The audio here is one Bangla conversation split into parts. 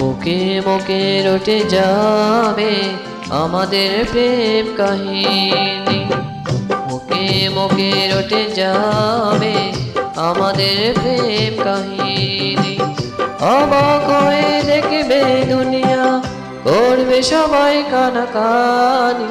মুখে মুখে রটে যাবে আমাদের প্রেম কাহিনী। মুখে মুখে রটে যাবে আমাদের প্রেম কাহিনী। অবাক হয়ে দেখবে দুনিয়া, করবে সবাই কানাকানি।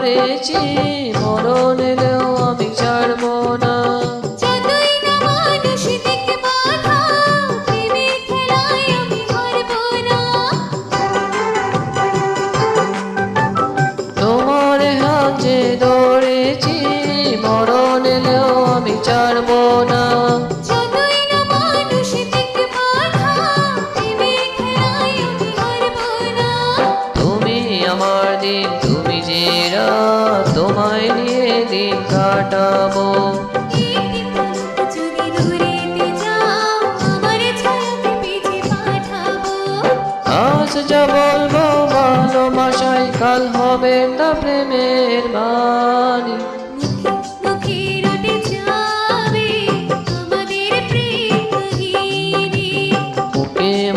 Laureti পাঠাবো। আজ যা বলব ভালোবাসায় কাল হবে তা প্রেমের বাণী।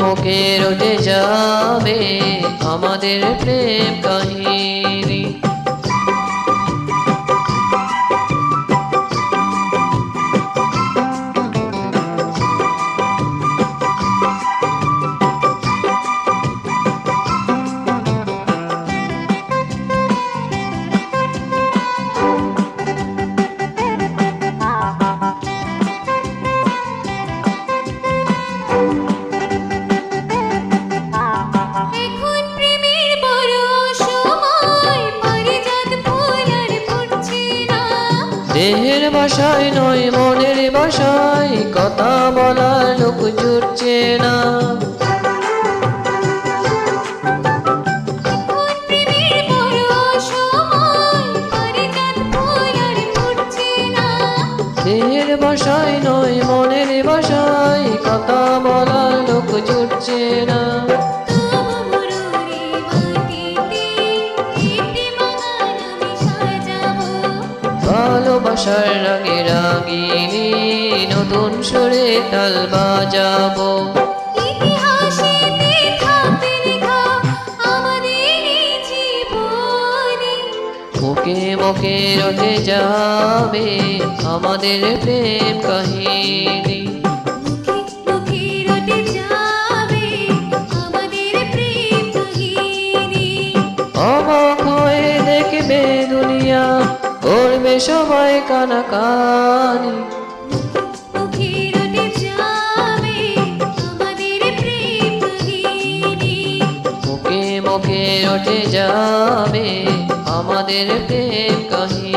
মুখে রটে যাবে আমাদের প্রেম কাহিনী। দেহের বাসায় নয় মনের বাসায় কথা বলার লোক জুটছে না। দেহের বাসায় নয় মনের বাসায় কথা বলার লোক জুটছে না। ভালোবাসার রাগে রাগিনী নতুন সুরে তাল বাজাবো। মুখে মুখে রটে যাবে আমাদের প্রেম কাহিনী। সবাই কানাকানি। মুখে মুখে রটে যাবে আমাদের প্রেম কাহিনী।